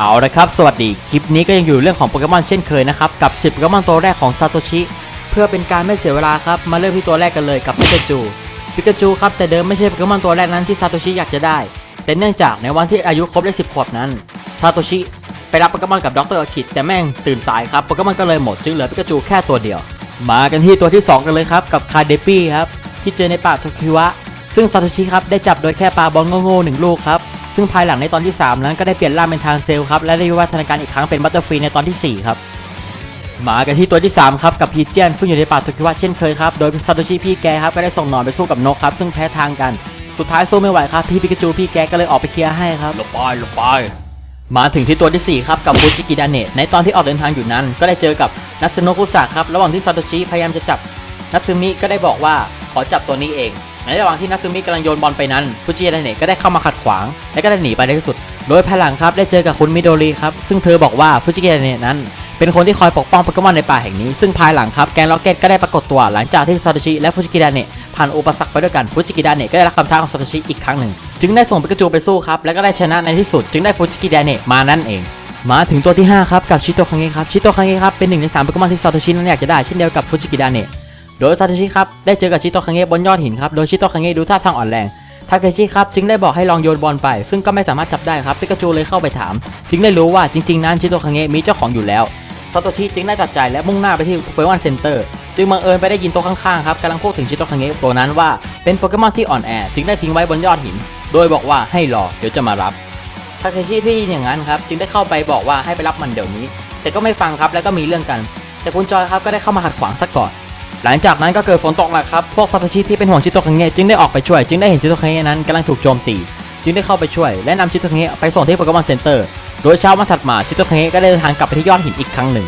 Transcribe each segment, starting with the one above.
เอาละครับ สวัสดี คลิปนี้ก็ยังอยู่เรื่องของโปเกมอนเช่นเคยนะครับ กับ 10โปเกมอนตัวแรกของซาโตชิ เพื่อเป็นการไม่เสียเวลาครับ มาเริ่มที่ตัวแรกกันเลยกับปิกาจูปิกาจูครับ แต่เดิมไม่ใช่โปเกมอนตัวแรกนั้นที่ซาโตชิอยากจะได้ แต่เนื่องจากในวันที่อายุครบได้ 10 ขวบนั้นซาโตชิไปรับโปเกมอนกับดรอากิแต่แม่งตื่นสายครับโปเกมอนก็เลยหมดจึงเหลือปิกาจูแค่ตัวเดียว มากันที่ตัวที่สองกันเลยครับกับคาเดปี้ครับที่เจอในป่าโทคิวะซึ่งซาโตชิครับได้จับโดยแค่ปลาบอลโง่ๆหนึ่งลูกครับ ซึ่งภายหลังในตอนที่ 3 นั้นก็ได้เปลี่ยนร่างเป็นทางเซลครับและได้วิวัฒนาการอีกครั้งเป็นบัตเตอร์ฟรีในตอนที่ 4 ครับมากันที่ตัวที่ 3 ครับ กับพีเจียนซึ่งอยู่ในป่าโทคิวะเช่นเคยครับ โดยซาโตชิพี่แกครับ ก็ได้ส่งหนอนไปสู้กับนกครับ ซึ่งแพ้ทางกัน สุดท้ายสู้ไม่ไหวครับ พี่ปิกาจูพี่แกก็เลยออกไปเคลียร์ให้ครับหลบไปหลบไป มาถึงที่ตัวที่ 4 ครับ กับฟูจิกิดาเนะในตอนที่ออกเดินทางอยู่นั้น ก็ได้เจอกับนัตสึโนะคุสะครับระหว่างที่ซาโตชิพยายามจะจับนัตสึมิก็ได้บอกว่าขอจับตัวนี้เอง ในระหว่างที่นัตสึมิกำลังโยนบอลไปนั้นฟูจิกิดาเนะก็ได้เข้ามาขัดขวาง และก็ได้หนีไปในที่สุด โดยภายหลังครับได้เจอกับคุณมิโดริครับซึ่งเธอบอกว่าฟูจิกิดาเนะนั้น เป็นคนที่คอยปกป้องโปเกมอนในป่าแห่งนี้ ซึ่งภายหลังครับแกนล็อกเก็ตก็ได้ปรากฏตัวหลังจากที่ซาโตชิและฟูจิกิดาเนะผ่านอุปสรรคไปด้วยกันฟูจิกิดาเนะก็ได้รับคำท้าของซาโตชิอีกครั้งหนึ่ง จึงได้ส่งปิกาจูไปสู้ครับและก็ได้ชนะในที่สุด จึงได้ฟูจิกิดาเนะมานั่นเองมาถึงตัวที่5ครับกับชิโตคังเงะครับชิโตคังเงะครับเป็นหนึ่งใน3โปเกมอนที่ซาโตชินั้นอยากจะได้เช่นเดียวกับฟูจิกิดาเนะ โดยซาโตชิครับได้เจอกับชิโตคังเงะบนยอดหินครับโดยชิโตคังเงะดูท่าทางอ่อนแรงทาเคชิครับจึงได้บอกให้ลองโยนบอลไป ซึ่งก็ไม่สามารถจับได้ครับปิกาจูเลยเข้าไปถาม จึงได้รู้ว่าจริงๆนั้นชิโตคังเงะมีเจ้าของอยู่แล้วซาโตชิจึงได้ตัดใจและมุ่งหน้าไปที่โปเกมอนเซ็นเตอร์จึงบังเอิญไปได้ยินโต๊ะข้างๆครับกำลังพูดถึงชิโตคังเงะตัวนั้นว่าเป็นโปเกมอนที่อ่อนแอจึงได้ทิ้งไว้บนยอดหิน โดยบอกว่าให้รอเดี๋ยวจะมารับทาเคชิที่ยินอย่างนั้นครับจึงได้เข้าไปบอกว่าให้ไปรับมันเดี๋ยวนี้ แต่ก็ไม่ฟังครับแล้วก็มีเรื่องกัน แต่คุณจอยครับก็ได้เข้ามาขัดขวางซะก่อน หลังจากนั้นก็เกิดฝนตกหนักครับ พวกซาโตชิที่เป็นห่วงชิโตคังเงะจึงได้ออกไปช่วย จึงได้เห็นชิโตคังเงะนั้นกำลังถูกโจมตี จึงได้เข้าไปช่วย และนำชิโตคังเงะไปส่งที่โปเกมอนเซ็นเตอร์ โดยเช้าวันถัดมาชิโตคังเงะก็ได้เดินทางกลับไปที่ยอดหินอีกครั้งหนึ่ง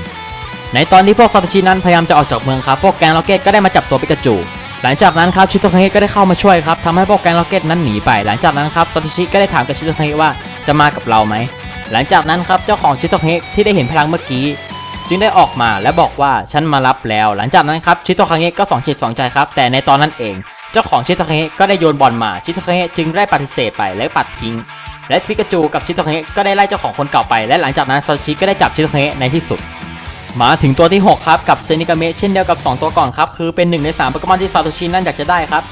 ในตอนที่พวกซาโตชินั้นพยายามจะออกจากเมืองครับ พวกแกงล็อกเก็ตก็ได้มาจับตัวปิกาจู หลังจากนั้นครับชิโตคังเงะก็ได้เข้ามาช่วยครับทำให้พวกแกงล็อกเก็ตนั้นหนีไป หลังจากนั้นครับซาโตชิก็ได้ถามกับชิโตคังเงะว่าจะมากับเราไหมหลังจากนั้นครับเจ้าของชิโตคังเงะที่ได้เห็นพลังเมื่อกี้ จึงได้ออกมาและบอกว่าฉันมารับแล้ว หลังจากนั้นครับชิโตคังเงะก็สองจิตสองใจครับ แต่ในตอนนั้นเอง เจ้าของชิโตคังเงะก็ได้โยนบอลมาชิโตคังเงะจึงได้ปฏิเสธไปและปัดทิ้ง และปิกาจูกับชิโตคังเงะก็ได้ไล่เจ้าของคนเก่าไป และหลังจากนั้นซาโตชิก็ได้จับชิโตคังเงะในที่สุด มาถึงตัวที่ 6 ครับกับเซนิกาเมะเช่นเดียวกับ 2 ตัวก่อนครับคือเป็นหนึ่งใน3โปเกมอนที่ซาโตชินั้นอยากจะได้ครับ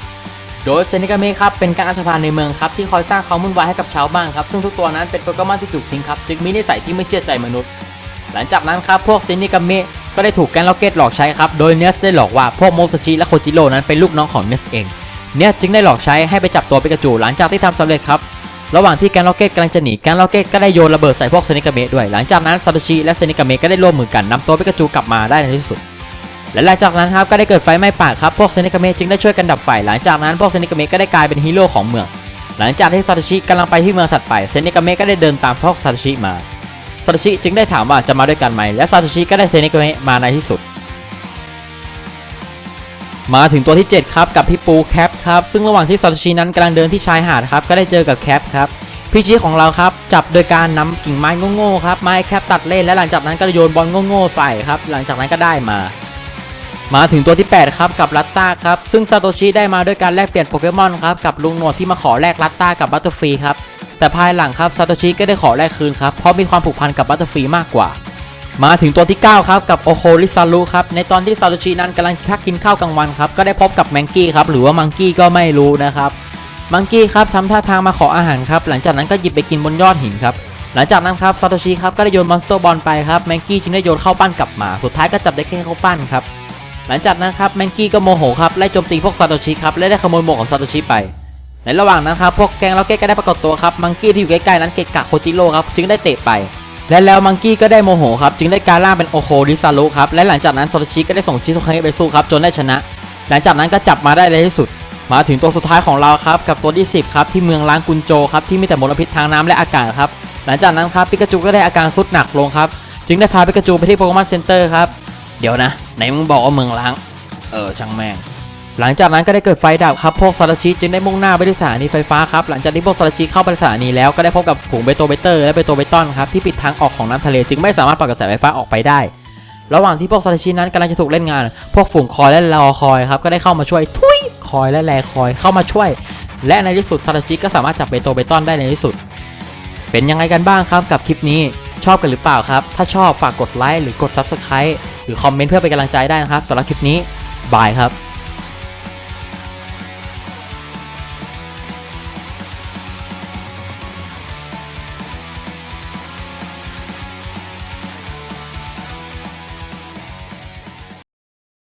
โดยเซนิกาเมะครับเป็นการอันธพาลในเมืองครับที่คอยสร้างความวุ่นวายให้กับชาวบ้านครับซึ่งทุกตัวนั้นเป็นโปเกมอนที่ถูกทิ้งครับจึงมีนิสัยที่ไม่เชื่อใจมนุษย์ หลังจากนั้นครับพวกเซนิกามะก็ได้ถูกแกนล็อกเก็ตหลอกใช้ครับโดยเนสได้หลอกว่าพวกโมซาชิและโคจิโร่นั้นเป็นลูกน้องของเนสเองเนสจึงได้หลอกใช้ให้ไปจับตัวปิกาจูหลังจากที่ทำสำเร็จครับระหว่างที่แกนล็อกเก็ตกำลังจะหนีแกนล็อกเก็ตก็ได้โยนระเบิดใส่พวกเซนิกาเมะด้วย หลังจากนั้นซาโตชิและเซนิกาเมะก็ได้ร่วมมือกันนำตัวปิกาจูกลับมาได้ในที่สุด และหลังจากนั้นครับก็ได้เกิดไฟไหม้ป่าครับพวกเซนิกาเมะจึงได้ช่วยกันดับไฟหลังจากนั้นพวกเซนิกาเมะก็ได้กลายเป็นฮีโร่ของเมือง หลังจากที่ซาโตชิกำลังไปที่เมืองถัดไปเซนิกาเมะก็ได้เดินตามพวกซาโตชิมาาโตชิจึงได้ถามว่าจะมาด้วยกันไหม และซาโตชิก็ได้เซนิกเมะมาในที่สุด มาถึงตัวที่ 7 ครับกับพี่ปูแคปครับ ซึ่งระหว่างที่ซาโตชินั้นกำลังเดินที่ชายหาดครับ ก็ได้เจอกับแคปครับพี่ชีของเราครับจับโดยการนำกิ่งไม้โง่ๆครับไม้แคปตัดเล่นและหลังจากนั้นก็โยนบอลโง่ๆใส่ครับหลังจากนั้นก็ได้มา มาถึงตัวที่ 8 ครับกับลัตตาครับซึ่งซาโตชิได้มาด้วยการแลกเปลี่ยนโปเกมอนครับกับลุงหนวดที่มาขอแลกลัตตากับบัตเตอร์ฟรีครับ แต่ภายหลังครับซาโตชิก็ได้ขอแลกคืนครับเพราะมีความผูกพันกับบัตเตอร์ฟรีมากกว่า มาถึงตัวที่ 9 ครับกับโอโคริซารุครับในตอนที่ซาโตชินั้นกำลังพักกินข้าวกลางวันครับก็ได้พบกับแมงกี้ครับหรือว่ามังกี้ก็ไม่รู้นะครับมังกี้ครับทำท่าทางมาขออาหารครับหลังจากนั้นก็หยิบไปกินบนยอดหินครับหลังจากนั้นครับซาโตชิครับก็ได้โยนมอนสเตอร์บอลไปครับแมงกี้จึงได้โยนเข้าปั้นกลับมาสุดท้ายก็จับได้แค่เข้าปั้นครับหลังจากนั้นครับแมงกี้ก็โมโหครับไล่โจมตีพวกซาโตชิครับและได้ขโมยหมวกของซาโตชิไป ในระหว่างนั้นครับพวกแกงล็อกเก็ตก็ได้ปรากฏตัวครับมังกี้ที่อยู่ใกล้ๆนั้นเกะกะโคจิโร่ครับจึงได้เตะไป และแล้วมังกี้ก็ได้โมโหครับจึงได้การล่าเป็นโอโคริซารุครับและหลังจากนั้นโซาโตชิก็ได้ส่งชิโตคังไปสู้ครับจนได้ชนะ หลังจากนั้นก็จับมาได้ในที่สุด มาถึงตัวสุดท้ายของเราครับกับตัวที่ 10ครับที่เมืองล้างกุนโจครับที่มีแต่มลพิษทางน้ำและอากาศครับหลังจากนั้นครับปิกาจูก็ได้อาการสุดหนักลงครับจึงได้พาปิกาจูไปที่โปเกมอนเซ็นเตอร์ครับเดี๋ยวนะไหนมึงบอกว่าเมืองล้าง เออช่างแม่ง หลังจากนั้นก็ได้เกิดไฟดับครับพวกซาโตชิจึงได้มุ่งหน้าไปที่สถานีไฟฟ้าครับหลังจากที่พวกซาโตชิเข้าไปสถานีแล้วก็ได้พบกับฝูงเบโตเบเตอร์และเบโตเบตอนครับที่ปิดทางออกของน้ำทะเลจึงไม่สามารถปล่อยกระแสไฟฟ้าออกไปได้ ระหว่างที่พวกซาโตชินั้นกำลังจะถูกเล่นงาน พวกฝูงคอยและรอคอยครับก็ได้เข้ามาช่วยทุยคอยและแลคอยเข้ามาช่วย และในที่สุดซาโตชิก็สามารถจับเบโตเบตอนได้ในที่สุด เป็นยังไงกันบ้างครับกับคลิปนี้ชอบกันหรือเปล่าครับ ถ้าชอบฝากกดไลค์หรือกด Subscribe หรือคอมเมนต์เพื่อเป็นกำลังใจได้นะครับสำหรับคลิปนี้บายครับ